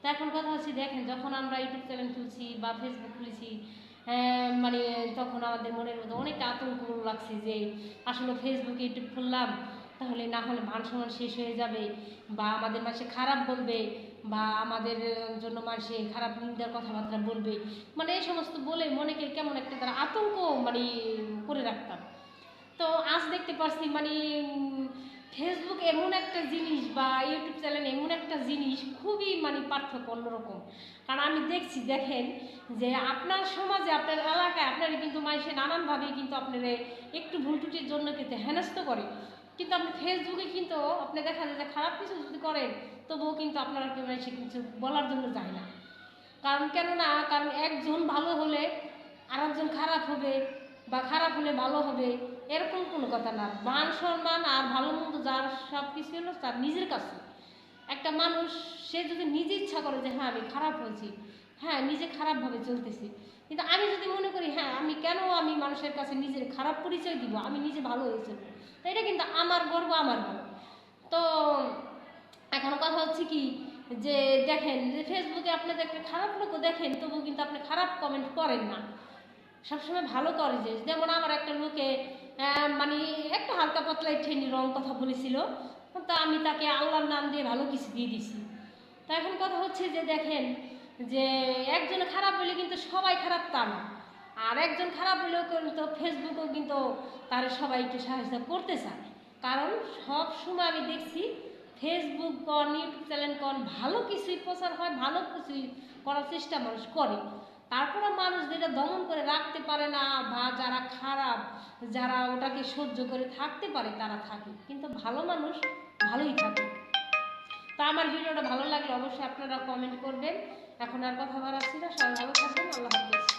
তো এখন কথা হচ্ছে, দেখেন, যখন আমরা ইউটিউব চ্যানেল খুলছি বা ফেসবুক খুলেছি মানে তখন আমাদের মনের মধ্যে অনেকটা আতঙ্ক লাগছে যে আসলে ফেসবুক ইউটিউব খুললাম, তাহলে না হলে মান সম্মান শেষ হয়ে যাবে বা আমাদের মানুষে খারাপ বলবে বা আমাদের জন্য মানুষে খারাপ নিন্দার কথাবার্তা বলবে। মানে এই সমস্ত বলে মনেকে কেমন একটা তারা আতঙ্ক মানে করে রাখতাম। তো আজ দেখতে পারছি মানে ফেসবুক এমন একটা জিনিস বা ইউটিউব চ্যানেল এমন একটা জিনিস খুবই মানে পার্থক্য অন্যরকম। কারণ আমি দেখছি, দেখেন যে আপনার সমাজে, আপনার এলাকায়, আপনার কিন্তু মানুষের নানানভাবে কিন্তু আপনার একটু ভুল ত্রুটির জন্য কিন্তু হেনস্থ করে। কিন্তু আপনি ফেসবুকে কিন্তু আপনি দেখা যায় যে খারাপ কিছু যদি করেন, তবুও কিন্তু আপনারা কেউ এসে কিছু বলার জন্য যায় না। কারণ কেন না কারণ একজন ভালো হলে আর একজন খারাপ হবে বা খারাপ হলে ভালো হবে, এরকম কোনো কথা না। মান সম্মান আর ভালো মন্দ যার সব কিছু হলো তার নিজের কাছে। একটা মানুষ, সে যদি নিজে ইচ্ছা করে যে হ্যাঁ আমি খারাপ হয়েছি। হ্যাঁ নিজে খারাপভাবে চলতেছি। কিন্তু আমি যদি মনে করি হ্যাঁ আমি কেন আমি মানুষের কাছে নিজের খারাপ পরিচয় দিব? আমি নিজে ভালো হয়ে চলবো তো এটা কিন্তু আমার গর্ব, আমার ভালো তো এখন কথা হচ্ছে কি যে, দেখেন যে ফেসবুকে আপনাদের একটা খারাপ লোকও দেখেন, তবুও কিন্তু আপনি খারাপ কমেন্ট করেন না। সবসময় ভালো করে যে, যেমন আমার একটা লোকে মানে একটা হালকা পাতলা ঠেনি রং কথা বলেছিল, তো আমি তাকে আল্লাহর নাম দিয়ে ভালো কিছু দিয়ে দিছি। তো এখন কথা হচ্ছে যে, দেখেন যে, একজন খারাপ হলে কিন্তু সবাই খারাপ তা না। আর একজন খারাপ হলেও কিন্তু ফেসবুকেও কিন্তু তার সবাই একটু সাহায্য করতে চায়। কারণ সব সময় আমি দেখছি ফেসবুক কন ইউটিউব চ্যানেল কন, ভালো কিছুই প্রচার হয়, ভালো কিছুই করার চেষ্টা মানুষ করে। তারপরে মানুষ যেটা দমন করে রাখতে পারে না বা যারা খারাপ, যারা ওটাকে সহ্য করে থাকতে পারে তারা থাকে। কিন্তু ভালো মানুষ ভালোই থাকে। তা আমার ভিডিওটা ভালো লাগলে অবশ্যই আপনারা কমেন্ট করবেন। এখন আর কথা বলার না, সবাই ভালো থাকবেন